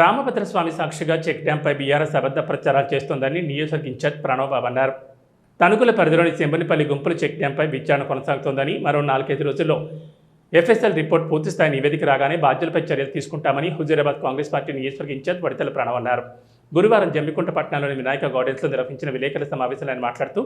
రామభద్రస్వామి సాక్షిగా check డ్యాంపై BRS అబద్ధ ప్రచారాలు చేస్తోందని నియోజకవర్గ ఇన్ఛార్జ్ ప్రణవ్బాబు అన్నారు. తణుకుల పరిధిలోని సెంబనిపల్లి గుంపులు చెక్ డ్యాంపై విచారణ కొనసాగుతోందని మరో నాలుగైదు రోజుల్లో ఎఫ్ఎస్ఎల్ రిపోర్ట్ పూర్తిస్థాయి నివేదిక రాగానే బాధ్యులపై చర్యలు తీసుకుంటామని హుజూరాబాద్ కాంగ్రెస్ పార్టీ నియోజకవర్గ ఇన్ఛార్జ్ వడితల ప్రణవ్ అన్నారు. గురువారం జమ్మికుంట పట్టణంలోని వినాయక గార్డెన్స్లో నిర్వహించిన విలేకరుల సమావేశంలో ఆయన మాట్లాడుతూ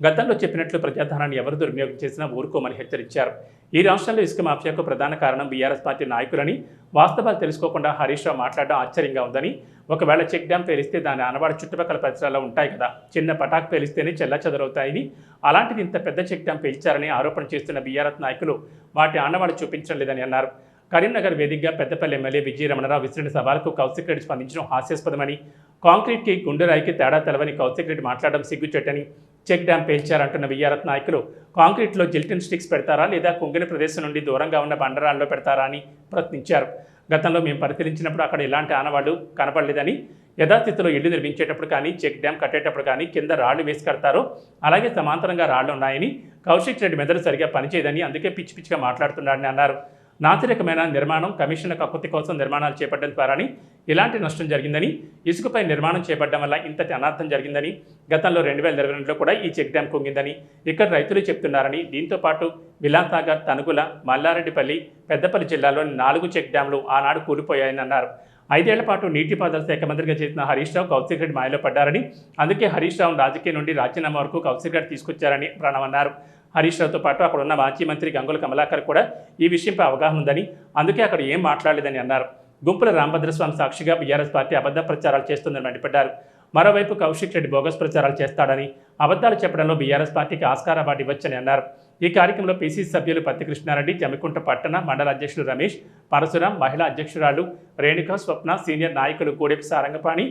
గతంలో చెప్పినట్లు ప్రజాధనాన్ని ఎవరు దుర్వినియోగం చేసినా ఊరుకోమని హెచ్చరించారు. ఈ రాష్ట్రంలో ఇసుక మాఫియాకు ప్రధాన కారణం బీఆర్ఎస్ పార్టీ నాయకులని వాస్తవాలు తెలుసుకోకుండా హరీష్ రావు మాట్లాడడం ఆశ్చర్యంగా ఉందని ఒకవేళ చెక్ డ్యామ్ పేలిస్తే దాని ఆనవాడ చుట్టుపక్కల పరిసరాల్లో ఉంటాయి కదా చిన్న పటాక్ పేలిస్తేనే చెల్ల చెదరవుతాయని అలాంటిది ఇంత పెద్ద చెక్ డ్యామ్ పేల్చారని ఆరోపణ చేస్తున్న బీఆర్ఎస్ నాయకులు వాటి ఆనవాడ చూపించడం లేదని అన్నారు. కరీంనగర్ వేదికగా పెద్దపల్లి ఎమ్మెల్యే విజయ రమణరావు విసిరిన సవాలకు కౌశిక్ రెడ్డి స్పందించడం హాస్యాస్పదమని కాంక్రీట్కి గుండెరాయికి తేడా తెలవని కౌశిక్ రెడ్డి మాట్లాడడం సిగ్గుచెట్టని చెక్ డ్యాం పేల్చారంటున్న బీఆర్ఎస్ నాయకులు. కాంక్రీట్లో జిల్టిన్ స్టిక్స్ పెడతారా లేదా కుంగిన ప్రదేశం నుండి దూరంగా ఉన్న బండరాల్లో పెడతారా అని ప్రశ్నించారు. గతంలో మేము పరిశీలించినప్పుడు అక్కడ ఎలాంటి ఆనవాళ్ళు కనపడలేదని యథాస్థితిలో ఇల్లు నిర్మించేటప్పుడు కానీ చెక్ డ్యాం కట్టేటప్పుడు కానీ కింద రాళ్ళు వేసి కడతారు. అలాగే సమాంతరంగా రాళ్ళు ఉన్నాయని కౌశిక్ రెడ్డి మెదడు సరిగా పనిచేయదని అందుకే పిచ్చి పిచ్చిగా మాట్లాడుతున్నాడని అన్నారు. నాసిరకమైన నిర్మాణం కమిషన్ల కక్కుతి కోసం నిర్మాణాలు చేపట్టడం ద్వారాని ఇలాంటి నష్టం జరిగిందని ఇసుకపై నిర్మాణం చేపట్టడం వల్ల ఇంతటి అనర్థం జరిగిందని గతంలో రెండు వేల ఇరవై రెండులో కూడా ఈ చెక్ డ్యాం కుంగిందని ఇక్కడ రైతులు చెప్తున్నారని దీంతో పాటు విలాసాగర్ తనుగుల మల్లారెడ్డిపల్లి పెద్దపల్లి జిల్లాలోని నాలుగు చెక్ డ్యాంలు ఆనాడు కూలిపోయాయని అన్నారు ఐదేళ్ళ పాటు నీటిపారుదల శాఖ మంత్రిగా చేసిన హరీష్ రావు కౌశిక్ రెడ్డి మాయలో పడ్డారని అందుకే హరీష్ రావు రాజకీయం నుండి రాజీనామా వరకు కౌశిక్ రెడ్డి తీసుకొచ్చారని ప్రణవ్ అన్నారు హరీష్ రావుతో పాటు అక్కడ ఉన్న మాజీ మంత్రి గంగుల కమలాకర్ కూడా ఈ విషయంపై అవగాహన ఉందని అందుకే అక్కడ ఏం మాట్లాడలేదని అన్నారు. గుంపుల రామభద్రస్వామి సాక్షిగా బీఆర్ఎస్ పార్టీ అబద్ధ ప్రచారాలు చేస్తుందని మండిపడ్డారు. మరోవైపు కౌశిక్ రెడ్డి బోగస్ ప్రచారాలు చేస్తాడని అబద్ధాలు చెప్పడంలో బీఆర్ఎస్ పార్టీకి ఆస్కార అవార్డు ఇవ్వచ్చని అన్నారు. ఈ కార్యక్రమంలో పీసీసీ సభ్యులు పత్తి కృష్ణారెడ్డి జమికుంట పట్టణ మండల అధ్యక్షుడు రమేష్ పరశురాం మహిళా అధ్యక్షురాలు రేణుక స్వప్న సీనియర్ నాయకులు కోడెపి సారంగపాణి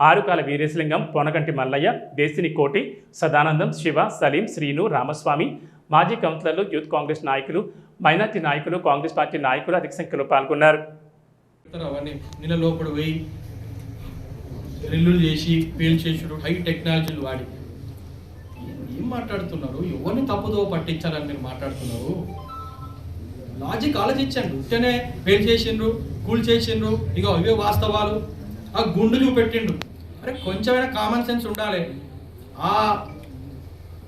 ఆరుకాల వీరేశలింగం పొనగంటి మల్లయ్య దేశిని కోటి సదానందం శివ సలీం శ్రీను రామస్వామి మాజీ కౌన్సిలర్లు యూత్ కాంగ్రెస్ నాయకులు మైనార్టీ నాయకులు కాంగ్రెస్ పార్టీ నాయకులు అధిక సంఖ్యలో పాల్గొన్నారు. అవన్నీ నీళ్ళ లోపల పోయి డ్రిల్లులు చేసి పీల్చేసుడు హై టెక్నాలజీలు వాడి. ఏం- మాట్లాడుతున్నారు? ఎవరిని తప్పుదో పట్టించాలని మీరు మాట్లాడుతున్నారు? లాజిక్ ఆలోచించండి. ఉంటేనే పేరు చేసిండ్రు కూల్ చేసిండ్రు ఇగో అవే వాస్తవాలు. ఆ గుండు చూపెట్టిండు. అరే కొంచెమైనా కామన్ సెన్స్ ఉండాలి. ఆ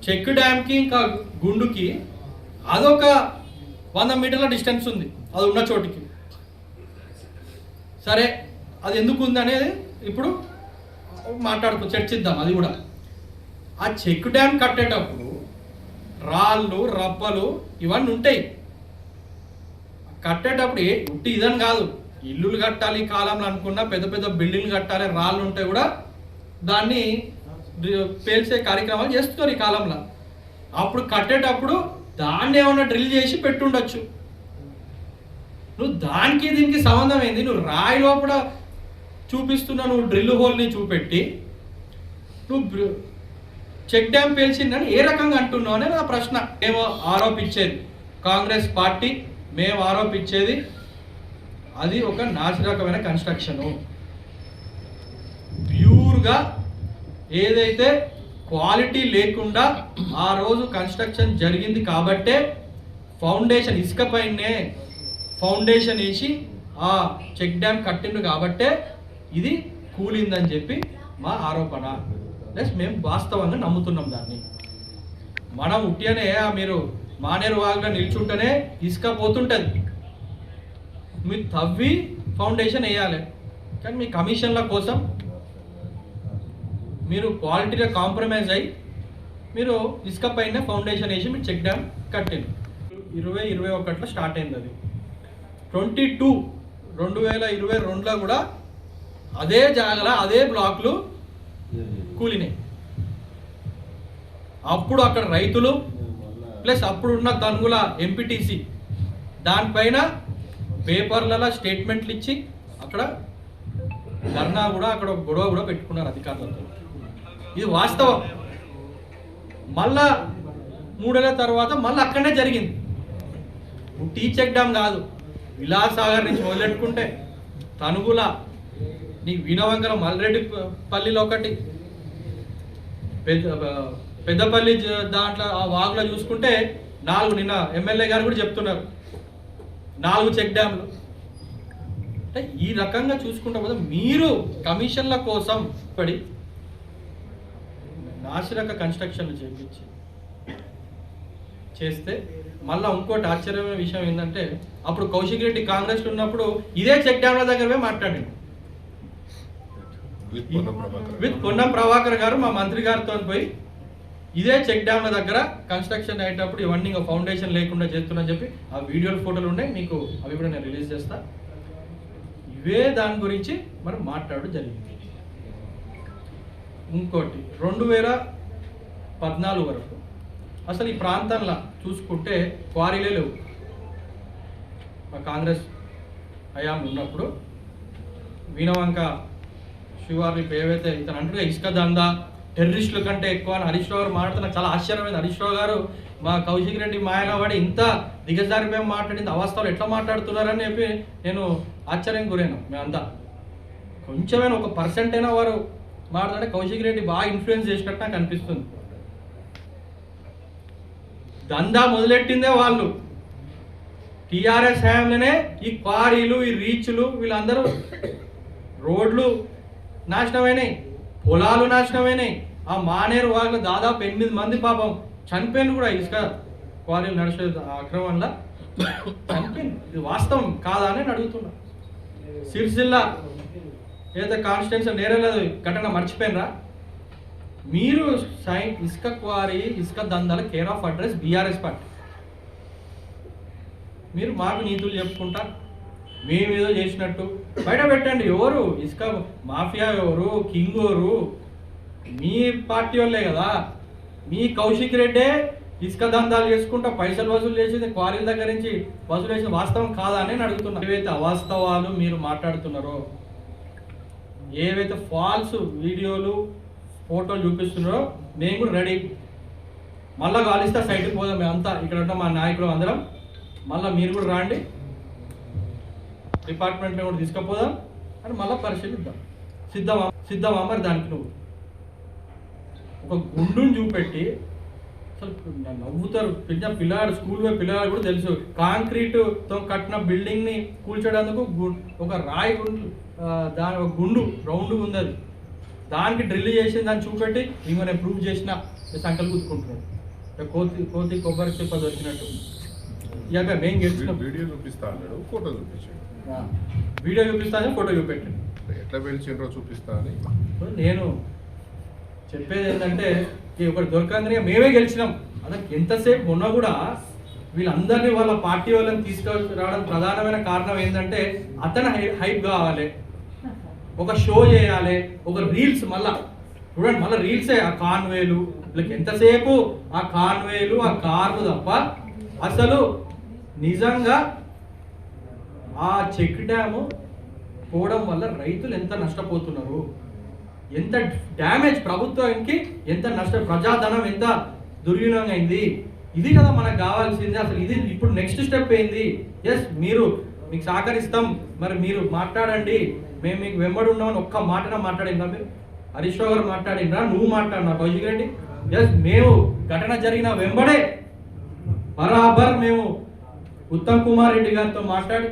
చెక్ డ్యామ్కి ఇంకా గుండుకి అదొక వంద మీటర్ల డిస్టెన్స్ ఉంది. అది ఉన్న చోటికి. సరే అది ఎందుకు ఉంది అనేది ఇప్పుడు మాట్లాడుకో చర్చిద్దాం అది కూడా. ఆ చెక్ డ్యామ్ కట్టేటప్పుడు రాళ్ళు రబ్బలు ఇవన్నీ ఉంటాయి. కట్టేటప్పుడు ఏ ఉట్టి ఇదని కాదు. ఇల్లులు కట్టాలి కాలంలో అనుకున్నా పెద్ద పెద్ద బిల్డింగ్లు కట్టాలి రాళ్ళు ఉంటే కూడా దాన్ని పేల్చే కార్యక్రమాలు చేస్తున్నారు ఈ కాలంలో. అప్పుడు కట్టేటప్పుడు దాన్ని ఏమైనా డ్రిల్ చేసి పెట్టుండొచ్చు. నువ్వు దానికి దీనికి సంబంధం ఏంది? నువ్వు రాయి లోపల చూపిస్తున్న నువ్వు డ్రిల్ హోల్ని చూపెట్టి నువ్వు చెక్ డ్యామ్ పేల్చిందని ఏ రకంగా అంటున్నావు అనేది నా ప్రశ్న. మేము ఆరోపించేది కాంగ్రెస్ పార్టీ మేము ఆరోపించేది అది ఒక నాసిరకమైన కన్స్ట్రక్షను. ప్యూర్గా ఏదైతే క్వాలిటీ లేకుండా ఆ రోజు కన్స్ట్రక్షన్ జరిగింది కాబట్టే ఫౌండేషన్ ఇసుకపైనే ఫౌండేషన్ వేసి ఆ చెక్ డ్యామ్ కట్టిండు కాబట్టే ఇది కూలిందని చెప్పి మా ఆరోపణ. ప్లస్ మేము వాస్తవంగా నమ్ముతున్నాం దాన్ని. మనం ఉట్టినే మీరు మానేరు వాగులో నిల్చుంటేనే ఇసుక పోతుంటుంది మీరు తవ్వి ఫౌండేషన్ వేయాలి. కానీ మీ కమిషన్ల కోసం మీరు క్వాలిటీగా కాంప్రమైజ్ అయ్యి మీరు ఇసుక పైన ఫౌండేషన్ వేసి మీరు చెక్ డ్యామ్ కట్టింది ఇరవై ఇరవై ఒకటిలో స్టార్ట్ అయింది అది. ట్వంటీ టూ రెండు వేల ఇరవై రెండులో కూడా అదే జాగల అదే బ్లాక్లు కూలినాయి. అప్పుడు అక్కడ రైతులు ప్లస్ అప్పుడున్న తనుగుల ఎంపీటీసీ దానిపైన పేపర్లలో స్టేట్మెంట్లు ఇచ్చి అక్కడ ధర్నా కూడా అక్కడ గొడవ కూడా పెట్టుకున్నారు అధికారులతో. ఇది వాస్తవం. మళ్ళా మూడేళ్ళ తర్వాత మళ్ళీ అక్కడనే జరిగింది. టీ చెక్ డ్యామ్ కాదు. విలాసాగర్ నుంచి మొదలెట్టుకుంటే తనుగుల నీ వినవంకర మల్రెడ్డి పల్లిలో ఒకటి. పెద్ద పెద్దపల్లి దాంట్లో ఆ వాగులో చూసుకుంటే నాలుగు నిన్న ఎమ్మెల్యే గారు కూడా చెప్తున్నారు. నాలుగు చెక్ డ్యామ్లు. అంటే ఈ రకంగా చూసుకుంటా పోతే మీరు కమిషన్ల కోసం పడి నాసిరక కన్స్ట్రక్షన్లు చేయించి చేస్తే మళ్ళీ ఇంకోటి ఆశ్చర్యమైన విషయం ఏంటంటే అప్పుడు కౌశిక్ రెడ్డి కాంగ్రెస్లో ఉన్నప్పుడు ఇదే చెక్ డ్యామ్ల దగ్గరవే మాట్లాడింది విత్ పొన్నం ప్రభాకర్ గారు. మా మంత్రి గారితో పోయి ఇదే చెక్ డ్యామ్ల దగ్గర కన్స్ట్రక్షన్ అయ్యేటప్పుడు ఇవన్నీ ఇంకా ఫౌండేషన్ లేకుండా చేస్తున్నా చెప్పి ఆ వీడియోలు ఫోటోలు ఉన్నాయి మీకు అవి కూడా నేను రిలీజ్ చేస్తా. ఇవే దాని గురించి మనం మాట్లాడడం జరిగింది. ఇంకోటి రెండు వేల పద్నాలుగు వరకు అసలు ఈ ప్రాంతంలో చూసుకుంటే క్వారీలే లేవు. మా కాంగ్రెస్ హయాంలో ఉన్నప్పుడు వీణవంక శివారి ఏవైతే ఇతను అంటే ఇసుక దందా టెర్రరిస్టుల కంటే ఎక్కువ అని హరీష్ రావు గారు మాట్లాడుతున్న చాలా ఆశ్చర్యమైంది హరీష్ రావు గారు మా కౌశిక్ రెడ్డి మాయన వాడి ఇంత దిగజారిపోయి మాట్లాడింది అవస్థలు ఎట్లా మాట్లాడుతున్నారని చెప్పి నేను ఆశ్చర్యం గురాను మేమంతా కొంచెమైనా ఒక పర్సెంట్ అయినా వారు మాట్లాడే కౌశిక్ రెడ్డి బాగా ఇన్ఫ్లుయెన్స్ చేసినట్టు నాకు అనిపిస్తుంది. దందా మొదలెట్టిందే వాళ్ళు. టీఆర్ఎస్ హయాంలోనే ఈ క్వారీలు ఈ రీచ్లు వీళ్ళందరూ రోడ్లు నాశనమైనాయి పొలాలు నాశనమైనాయి. ఆ మానేరు వాళ్ళు దాదాపు ఎనిమిది మంది పాపం చనిపోయింది కూడా. ఇసుక క్వారీలు నడిచే అక్రమంలో చనిపోయింది ఇది వాస్తవం కాదా అని అడుగుతున్నా. సిరిసిల్ల ఏదైతే కాన్స్టిట్యున్సీ నేరలేదు ఘటన మర్చిపోయినరా? మీరు సైన్ ఇసుక క్వారీ ఇసుక దందాల care of address BRS party మీరు మాకు నీతులు చెప్పుకుంటా మేము ఏదో చేసినట్టు. బయట పెట్టండి ఎవరు? ఇసుక మాఫియా ఎవరు? కింగ్ ఎవరు? మీ పార్టీ వాళ్ళే కదా. మీ కౌశిక్ రెడ్డే ఇసుక దందాలు చేసుకుంటా పైసలు వసూలు చేసేది క్వారీల దగ్గర నుంచి. వసూలు చేసిన వాస్తవం కాదా అని నేను అడుగుతున్నా. ఏవైతే అవాస్తవాలు మీరు మాట్లాడుతున్నారో ఏవైతే ఫాల్స్ వీడియోలు ఫోటోలు చూపిస్తున్నారో మేము కూడా రెడీ. మళ్ళా కాలిస్తే సైడ్కి పోదాం మేమంతా ఇక్కడ ఉంటాం మా నాయకులు అందరం. మళ్ళీ మీరు కూడా రాండి. డిపార్ట్మెంట్లో కూడా తీసుకుపోదాం. అని మళ్ళీ పరిశీలిద్దాం. సిద్ధమా? సిద్ధమా మరి దానికి నువ్వు? ఒక గుండుని చూపెట్టి అసలు నవ్వుతారు. పిల్ల పిల్లాడు స్కూల్ పిల్లగాడు కూడా తెలుసు. కాంక్రీట్తో కట్టిన బిల్డింగ్ని కూల్చడానికి ఒక రాయి గుండు దాని ఒక గుండు రౌండ్ ఉంది అది. దానికి డ్రిల్ చేసి దాన్ని చూపెట్టి ఇంకో నేను ప్రూవ్ చేసిన సంకలు గుద్దుకుంటున్నాడు ఇక కోతి కోతి కొబ్బరి చెప్ప దొరికినట్టు ఇక మేము గెలిచినాం. వీడియో చూపిస్తా అన్నాడు ఫోటో చూపించాడు వీడియో చూపిస్తాను ఫోటో చూపెట్టండి. ఎట్లా పిలిచిండ్రో చూపిస్తా అని. నేను చెప్పేది ఏంటంటే ఒకటి దొరకంగానే మేమే గెలిచినాం. అదే ఎంతసేపు మొన్న కూడా వీళ్ళందరినీ వాళ్ళ పార్టీ వాళ్ళని తీసుకురావడం ప్రధానమైన కారణం ఏంటంటే అతను హై- హైప్ కావాలి. ఒక షో చేయాలి ఒక రీల్స్ మళ్ళా. చూడండి మళ్ళీ రీల్సే ఆ కాన్వేలు. వీళ్ళకి ఎంతసేపు? ఆ కాన్వేలు ఆ కార్లు తప్ప అసలు నిజంగా ఆ చెక్ డ్యాము పోవడం వల్ల రైతులు ఎంత నష్టపోతున్నారు? ఎంత డ్యామేజ్ ప్రభుత్వానికి ఎంత నష్ట ప్రజాధనం ఎంత దుర్వినియోగం అయింది ఇది కదా మనకు కావాల్సింది. అసలు ఇది ఇప్పుడు నెక్స్ట్ స్టెప్ ఏంది? ఎస్ మీరు మీకు సహకరిస్తాం. మరి మీరు మాట్లాడండి. మేము మీకు వెంబడి ఉన్నామని ఒక్క మాటన మాట్లాడిందా మీరు? హరీష్ రావు గారు మాట్లాడిందా? నువ్వు మాట్లాడినా కౌశిక్ రెడ్డి? ఎస్ మేము ఘటన జరిగిన వెంబడే బరాబర్ మేము ఉత్తమ్ కుమార్ రెడ్డి గారితో మాట్లాడి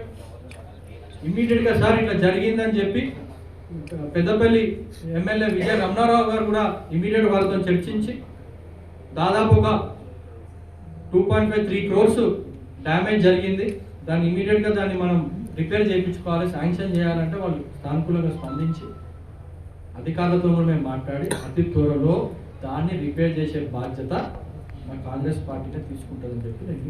ఇమ్మీడియట్గా సార్ ఇట్లా జరిగిందని చెప్పి పెద్దపల్లి ఎమ్మెల్యే విజయ రమణారావు గారు కూడా ఇమీడియట్ వాళ్ళతో చర్చించి దాదాపు ఒక two point five three crores damage జరిగింది. దాన్ని ఇమీడియట్గా దాన్ని మనం రిపేర్ చేయించుకోవాలి శాంక్షన్ చేయాలంటే వాళ్ళు సానుకూలంగా స్పందించి అధికారులతో కూడా మేము మాట్లాడి అతి త్వరలో దాన్ని రిపేర్ చేసే బాధ్యత మా కాంగ్రెస్ పార్టీనే తీసుకుంటుందని చెప్పి నేను